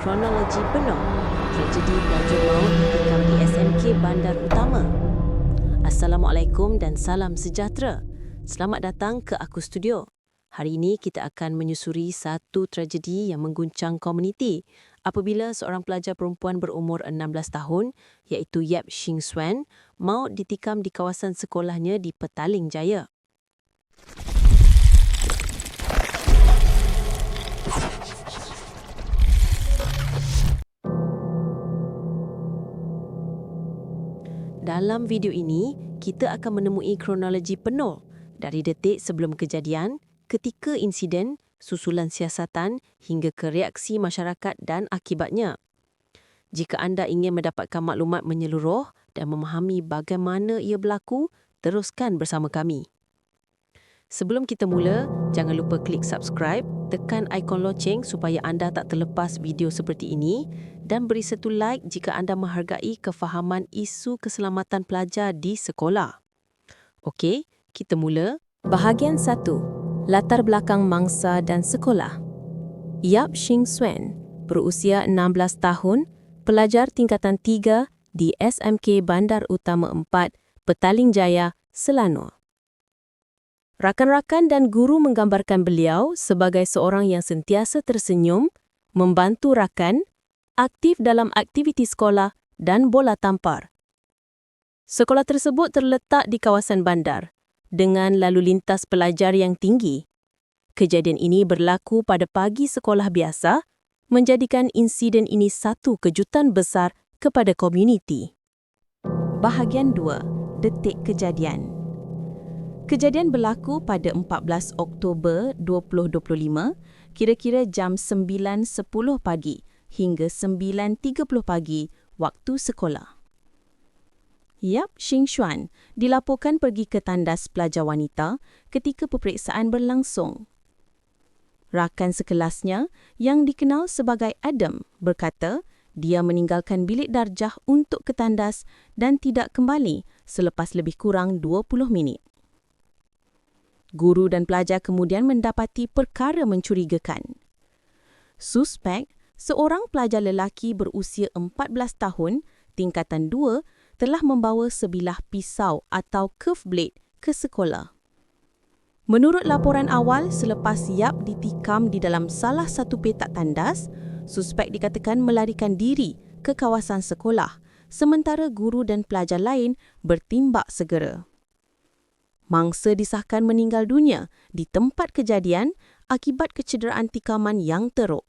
kronologi penuh tragedi pelajar maut ditikam di SMK Bandar Utama. Assalamualaikum dan salam sejahtera. Selamat datang ke Aku Studio. Hari ini kita akan menyusuri satu tragedi yang mengguncang komuniti apabila seorang pelajar perempuan berumur 16 tahun iaitu Yap Shing Swan maut ditikam di kawasan sekolahnya di Petaling Jaya. Dalam video ini, kita akan menemui kronologi penuh dari detik sebelum kejadian, ketika insiden, susulan siasatan hingga ke reaksi masyarakat dan akibatnya. Jika anda ingin mendapatkan maklumat menyeluruh dan memahami bagaimana ia berlaku, teruskan bersama kami. Sebelum kita mula, jangan lupa klik subscribe, tekan ikon loceng supaya anda tak terlepas video seperti ini dan beri satu like jika anda menghargai kefahaman isu keselamatan pelajar di sekolah. Okey, kita mula. Bahagian 1. Latar belakang mangsa dan sekolah. Yap Shing Swen, berusia 16 tahun, pelajar tingkatan 3 di SMK Bandar Utama 4, Petaling Jaya, Selangor. Rakan-rakan dan guru menggambarkan beliau sebagai seorang yang sentiasa tersenyum, membantu rakan, aktif dalam aktiviti sekolah dan bola tampar. Sekolah tersebut terletak di kawasan bandar dengan lalu lintas pelajar yang tinggi. Kejadian ini berlaku pada pagi sekolah biasa, menjadikan insiden ini satu kejutan besar kepada komuniti. Bahagian 2. Detik kejadian. Kejadian berlaku pada 14 Oktober 2025, kira-kira jam 9.10 pagi hingga 9.30 pagi waktu sekolah. Yap Xing Xuan dilaporkan pergi ke tandas pelajar wanita ketika peperiksaan berlangsung. Rakan sekelasnya yang dikenal sebagai Adam berkata dia meninggalkan bilik darjah untuk ke tandas dan tidak kembali selepas lebih kurang 20 minit. Guru dan pelajar kemudian mendapati perkara mencurigakan. Suspek, seorang pelajar lelaki berusia 14 tahun, tingkatan 2, telah membawa sebilah pisau atau curve blade ke sekolah. Menurut laporan awal, selepas Yap ditikam di dalam salah satu petak tandas, suspek dikatakan melarikan diri ke kawasan sekolah, sementara guru dan pelajar lain bertimbak segera mangsa disahkan meninggal dunia di tempat kejadian akibat kecederaan tikaman yang teruk.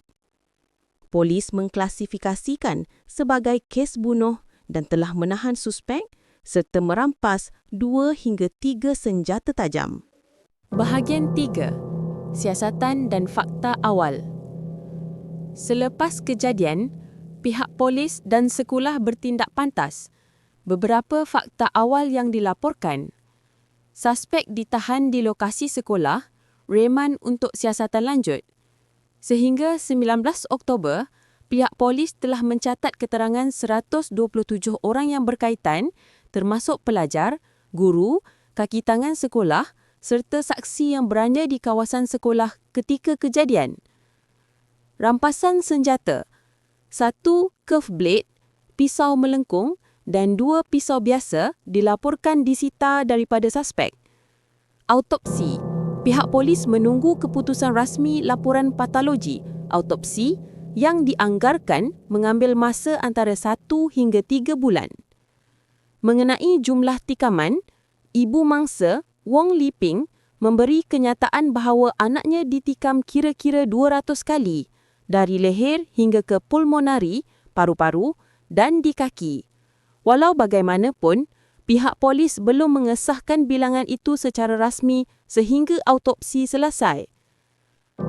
Polis mengklasifikasikan sebagai kes bunuh dan telah menahan suspek serta merampas dua hingga tiga senjata tajam. Bahagian 3. Siasatan dan fakta awal. Selepas kejadian, pihak polis dan sekolah bertindak pantas. Beberapa fakta awal yang dilaporkan suspek ditahan di lokasi sekolah Reman untuk siasatan lanjut. Sehingga 19 Oktober, pihak polis telah mencatat keterangan 127 orang yang berkaitan termasuk pelajar, guru, kaki tangan sekolah serta saksi yang berada di kawasan sekolah ketika kejadian. Rampasan senjata satu curve blade, pisau melengkung dan dua pisau biasa dilaporkan disita daripada suspek. Autopsi Pihak polis menunggu keputusan rasmi laporan patologi autopsi yang dianggarkan mengambil masa antara satu hingga tiga bulan. Mengenai jumlah tikaman, ibu mangsa Wong Liping memberi kenyataan bahawa anaknya ditikam kira-kira 200 kali dari leher hingga ke pulmonari, paru-paru dan di kaki. Walau bagaimanapun, pihak polis belum mengesahkan bilangan itu secara rasmi sehingga autopsi selesai.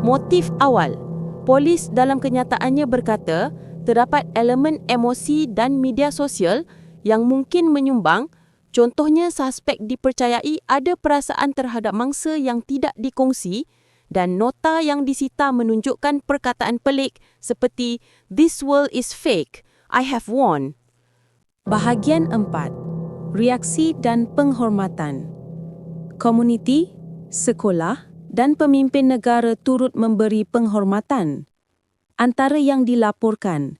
Motif awal, polis dalam kenyataannya berkata terdapat elemen emosi dan media sosial yang mungkin menyumbang Contohnya, suspek dipercayai ada perasaan terhadap mangsa yang tidak dikongsi dan nota yang disita menunjukkan perkataan pelik seperti This world is fake, I have won. Bahagian 4. Reaksi dan penghormatan. Komuniti, sekolah dan pemimpin negara turut memberi penghormatan. antara yang dilaporkan.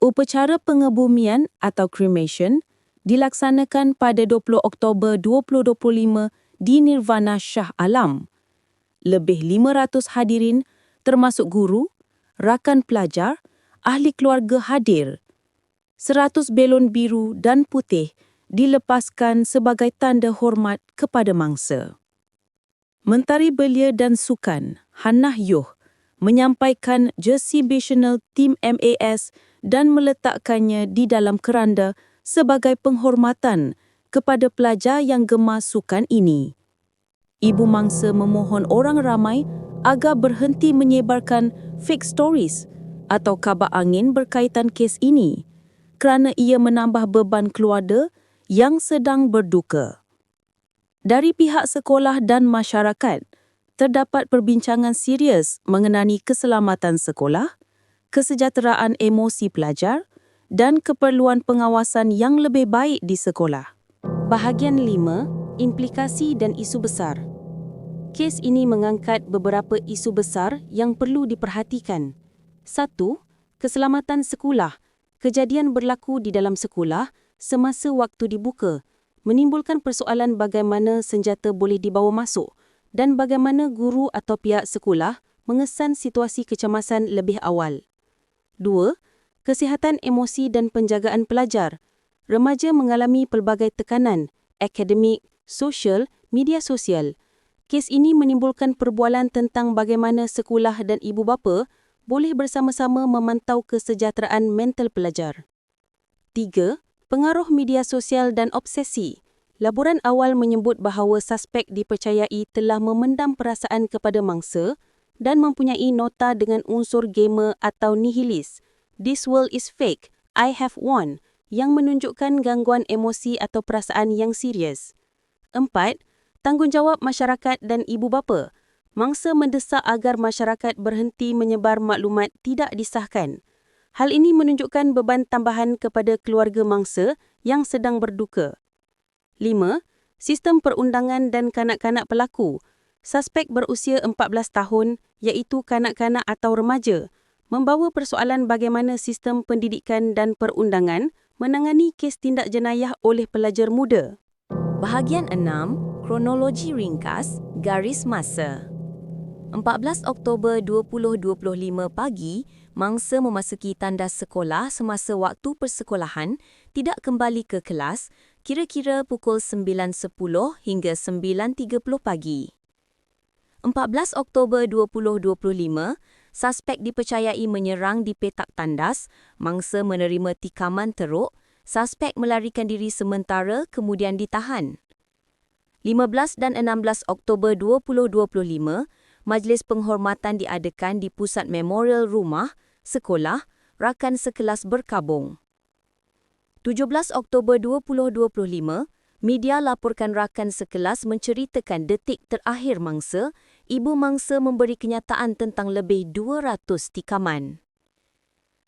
Upacara pengebumian atau cremation dilaksanakan pada 20 Oktober 2025 di Nirvana Shah Alam. Lebih 500 hadirin termasuk guru, rakan pelajar, ahli keluarga hadir. 100 belon biru dan putih dilepaskan sebagai tanda hormat kepada mangsa. Mentari Belia dan Sukan, Hannah Yoh, menyampaikan jersey National Team MAS dan meletakkannya di dalam keranda sebagai penghormatan kepada pelajar yang gemar sukan ini. Ibu mangsa memohon orang ramai agar berhenti menyebarkan fake stories atau kabar angin berkaitan kes ini kerana ia menambah beban keluarga yang sedang berduka. Dari pihak sekolah dan masyarakat, terdapat perbincangan serius mengenai keselamatan sekolah, kesejahteraan emosi pelajar dan keperluan pengawasan yang lebih baik di sekolah. Bahagian 5, implikasi dan isu besar. Kes ini mengangkat beberapa isu besar yang perlu diperhatikan. Satu, keselamatan sekolah. Kejadian berlaku di dalam sekolah semasa waktu dibuka, menimbulkan persoalan bagaimana senjata boleh dibawa masuk dan bagaimana guru atau pihak sekolah mengesan situasi kecemasan lebih awal. Dua, kesihatan emosi dan penjagaan pelajar. Remaja mengalami pelbagai tekanan, akademik, sosial, media sosial. Kes ini menimbulkan perbualan tentang bagaimana sekolah dan ibu bapa boleh bersama-sama memantau kesejahteraan mental pelajar. Tiga, Pengaruh media sosial dan obsesi. Laporan awal menyebut bahawa suspek dipercayai telah memendam perasaan kepada mangsa dan mempunyai nota dengan unsur gamer atau nihilis. This world is fake. I have won yang menunjukkan gangguan emosi atau perasaan yang serius. Empat, tanggungjawab masyarakat dan ibu bapa. Mangsa mendesak agar masyarakat berhenti menyebar maklumat tidak disahkan. Hal ini menunjukkan beban tambahan kepada keluarga mangsa yang sedang berduka. 5. Sistem perundangan dan kanak-kanak pelaku. Suspek berusia 14 tahun iaitu kanak-kanak atau remaja membawa persoalan bagaimana sistem pendidikan dan perundangan menangani kes tindak jenayah oleh pelajar muda. Bahagian 6. Kronologi ringkas, garis masa. 14 Oktober 2025 pagi, mangsa memasuki tandas sekolah semasa waktu persekolahan tidak kembali ke kelas kira-kira pukul 9.10 hingga 9.30 pagi. 14 Oktober 2025, suspek dipercayai menyerang di petak tandas, mangsa menerima tikaman teruk, suspek melarikan diri sementara kemudian ditahan. 15 dan 16 Oktober 2025, majlis penghormatan diadakan di Pusat Memorial Rumah sekolah, rakan sekelas berkabung. 17 Oktober 2025, media laporkan rakan sekelas menceritakan detik terakhir mangsa, ibu mangsa memberi kenyataan tentang lebih 200 tikaman.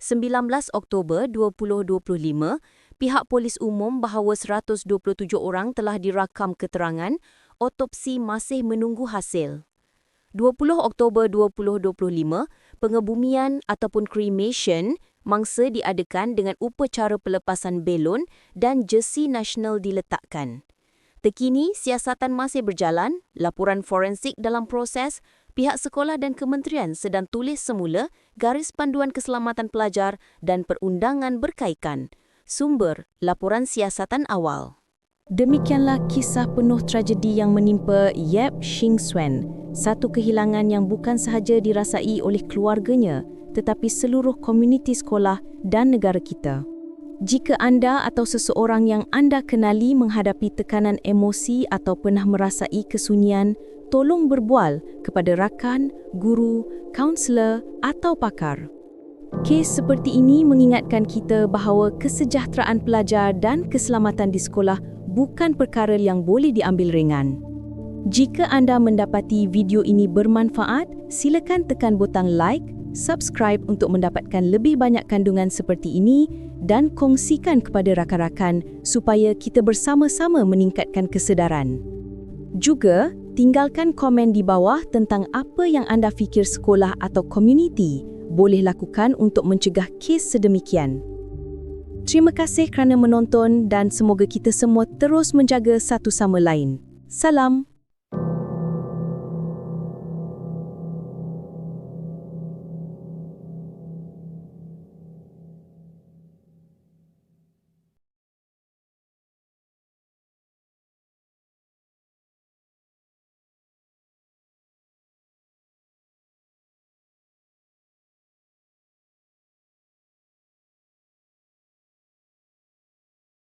19 Oktober 2025, pihak polis umum bahawa 127 orang telah dirakam keterangan, otopsi masih menunggu hasil. 20 Oktober 2025, pengebumian ataupun cremation mangsa diadakan dengan upacara pelepasan belon dan jersey nasional diletakkan. Terkini, siasatan masih berjalan, laporan forensik dalam proses, pihak sekolah dan kementerian sedang tulis semula garis panduan keselamatan pelajar dan perundangan berkaitan. Sumber, laporan siasatan awal. Demikianlah kisah penuh tragedi yang menimpa Yap Shing Swen, satu kehilangan yang bukan sahaja dirasai oleh keluarganya tetapi seluruh komuniti sekolah dan negara kita. Jika anda atau seseorang yang anda kenali menghadapi tekanan emosi atau pernah merasai kesunyian, tolong berbual kepada rakan, guru, kaunselor atau pakar. Kes seperti ini mengingatkan kita bahawa kesejahteraan pelajar dan keselamatan di sekolah bukan perkara yang boleh diambil ringan. Jika anda mendapati video ini bermanfaat, silakan tekan butang like, subscribe untuk mendapatkan lebih banyak kandungan seperti ini dan kongsikan kepada rakan-rakan supaya kita bersama-sama meningkatkan kesedaran. Juga, tinggalkan komen di bawah tentang apa yang anda fikir sekolah atau komuniti boleh lakukan untuk mencegah kes sedemikian. Terima kasih kerana menonton dan semoga kita semua terus menjaga satu sama lain. Salam.